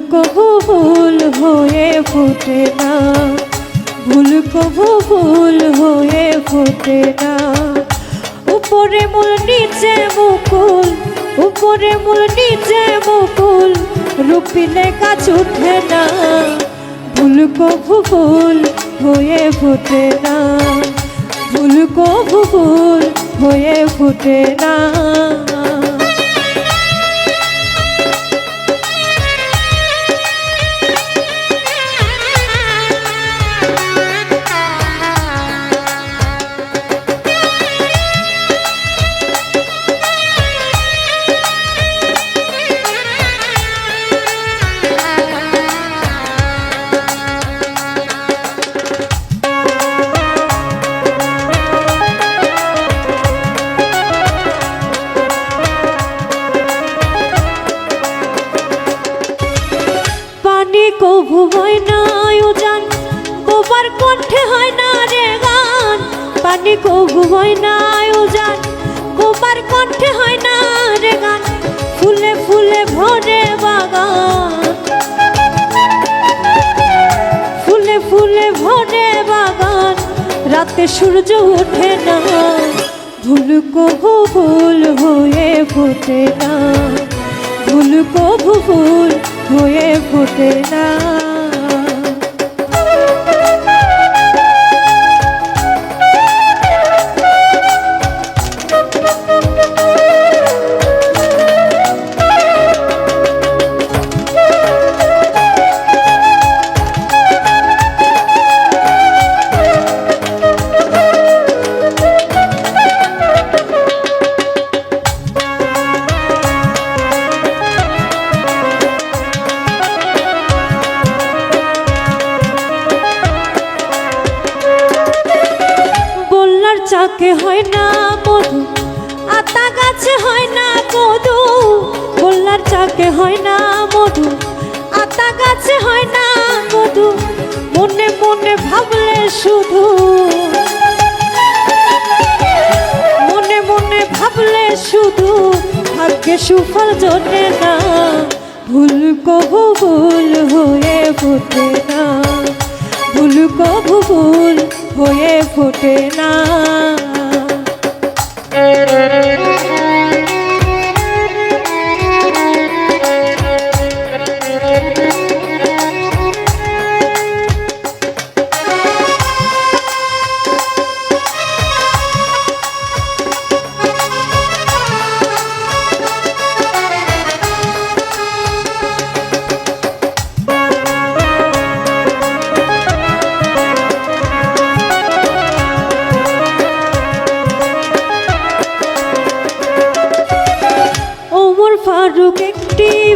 কবু ভুল হয়ে ফোটে না। ভুল কবু ভুল হয়ে ফোটে না। উপরে মূল, নিচে মুকুল, উপরে মূল, নিচে মুকুল রূপিলে কাজ উঠে না। ভুল কবু ভুল হয়ে ফোটে না। ভুল কবু ভুল হয়ে ফোটে না। হয় না আয়োজন বোবার কণ্ঠে হয় না রে গান, পানি কভু হয় না আয়োজন বোবার কণ্ঠে হয় না রে গান, ফুলে ফুলে ভরে বাগান। ফুলে ফুলে ভরে বাগান, রাতে সূর্য ওঠে না ভুল কভু ভুল হয়ে ফোটে না ভুল কভু ভুল হয়ে ফোটে না। বললার হয় না মধু আতা গাছে হয় না মধু বললার চাকে হয় না মধু আতা গাছে হয় না মধু, মনে মনে ভাবলে শুধু। মনে মনে ভাবলে শুধু, ভাগ্যে সুফল জোটে না, ভুল কবু ভুল হয়ে ফোটে না, ভুল কবু ভুল হয়ে ফোটে না।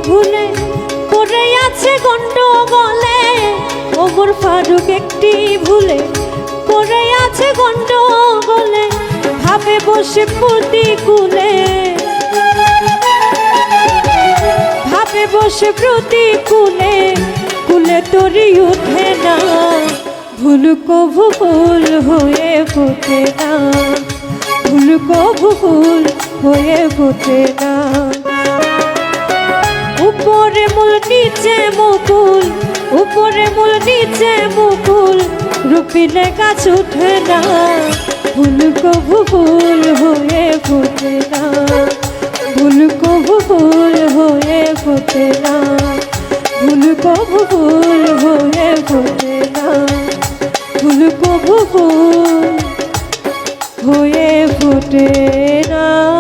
ভুলে পড়ে আছে গন্ডগোলে। ওমর ফারুক একটি ভুলে পড়ে আছে গন্ডগোলে। ভাবে বসে প্রতিকূলে ভাবে বসে প্রতিকূলে কুলে। তরি উঠে না। ভুল কভু ভুল হয়ে ফোটে না। ভুল কভু ভুল হয়ে ফোটে না। নিচে মুকুল, উপরে মূল, নিচে মুকুল রূপিলে গাছ উঠে না, ভুল কভু ভুল হয়ে ফোটে না, ভুল কভু ভুল হয়ে ফোটে না, ভুল কভু ভুল হয়ে ফোটে না, ভুল কভু ভুল হয়ে ফোটে না।